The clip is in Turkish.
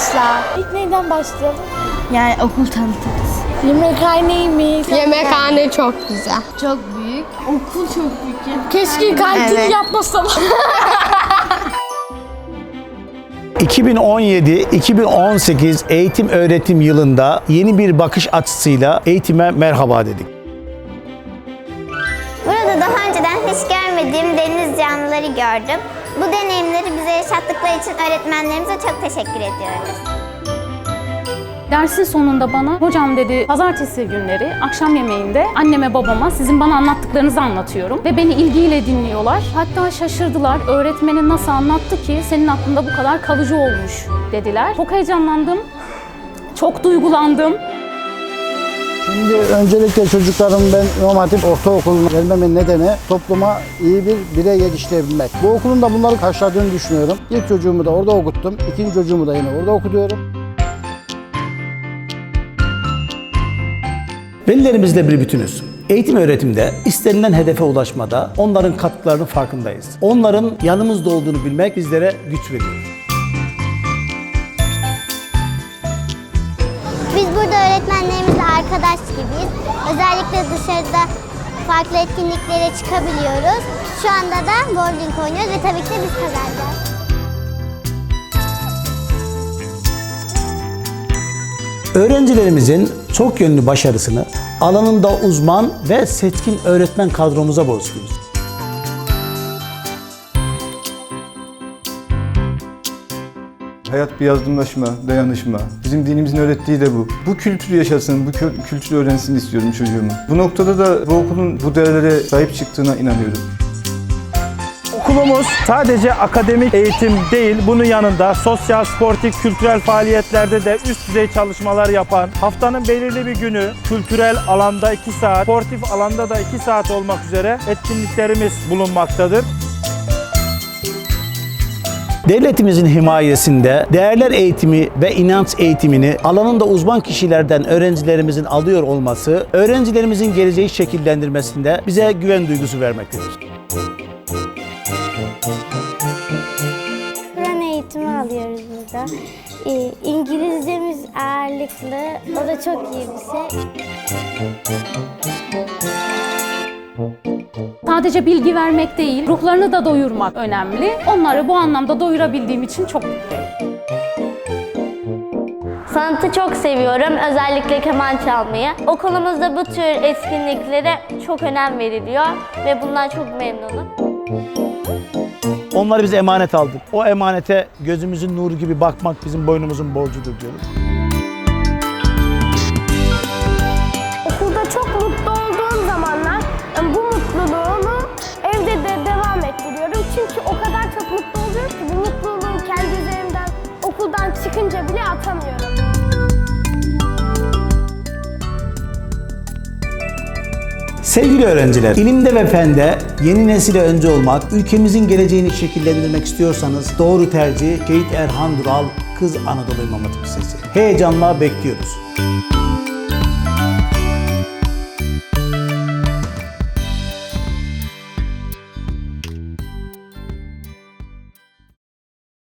Başla. İlk neyden başlayalım? Yani okul tanıtırız. Yemekhaneymiş. Yemekhane çok güzel. Çok büyük. Okul çok büyük ya. Keşke kantin Evet. yapmasam. 2017-2018 eğitim öğretim yılında yeni bir bakış açısıyla eğitime merhaba dedik. Burada daha önceden hiç görmediğim deniz canlıları gördüm. Bu deneyimleri bize yaşattıkları için öğretmenlerimize çok teşekkür ediyoruz. Dersin sonunda bana hocam dedi pazartesi günleri akşam yemeğinde anneme babama sizin bana anlattıklarınızı anlatıyorum ve beni ilgiyle dinliyorlar. Hatta şaşırdılar öğretmenin nasıl anlattı ki senin aklında bu kadar kalıcı olmuş dediler. Çok heyecanlandım. Çok duygulandım. Şimdi öncelikle çocuklarım ben İmam Hatip Ortaokulu'na gelmemin nedeni topluma iyi bir birey yetiştirebilmek. Bu okulun da bunları karşıladığını düşünüyorum. İlk çocuğumu da orada okuttum. İkinci çocuğumu da yine orada okutuyorum. Velilerimizle bir bütünüz. Eğitim öğretimde istenilen hedefe ulaşmada onların katkılarının farkındayız. Onların yanımızda olduğunu bilmek bizlere güç veriyor. Biz burada öğretmenlerimizle arkadaş gibiyiz. Özellikle dışarıda farklı etkinliklere çıkabiliyoruz. Şu anda da bowling oynuyoruz ve tabii ki de biz kazanacağız. Öğrencilerimizin çok yönlü başarısını alanında uzman ve seçkin öğretmen kadromuza borçluyuz. Hayat bir yardımlaşma, dayanışma. Bizim dinimizin öğrettiği de bu. Bu kültürü yaşasın, bu kültürü öğrensin istiyorum çocuğumun. Bu noktada da bu okulun bu değerlere sahip çıktığına inanıyorum. Okulumuz sadece akademik eğitim değil, bunun yanında sosyal, sportif, kültürel faaliyetlerde de üst düzey çalışmalar yapan, haftanın belirli bir günü kültürel alanda 2 saat, sportif alanda da 2 saat olmak üzere etkinliklerimiz bulunmaktadır. Devletimizin himayesinde değerler eğitimi ve inanç eğitimini alanında uzman kişilerden öğrencilerimizin alıyor olması, öğrencilerimizin geleceği şekillendirmesinde bize güven duygusu vermektedir. Kur'an eğitimi alıyoruz burada. Ee, İngilizcemiz ağırlıklı. O da çok iyi bir şey. Sadece bilgi vermek değil, ruhlarını da doyurmak önemli. Onları bu anlamda doyurabildiğim için çok mutluyum. Sanatı çok seviyorum. Özellikle keman çalmayı. Okulumuzda bu tür etkinliklere çok önem veriliyor ve bundan çok memnunum. Onları biz emanet aldık. O emanete gözümüzün nuru gibi bakmak bizim boynumuzun borcudur diyoruz. Sevgili öğrenciler, ilimde ve fende yeni nesile önce olmak, ülkemizin geleceğini şekillendirmek istiyorsanız doğru tercih Şehit Erhan Dural Kız Anadolu İmam Hatip Lisesi. Heyecanla bekliyoruz.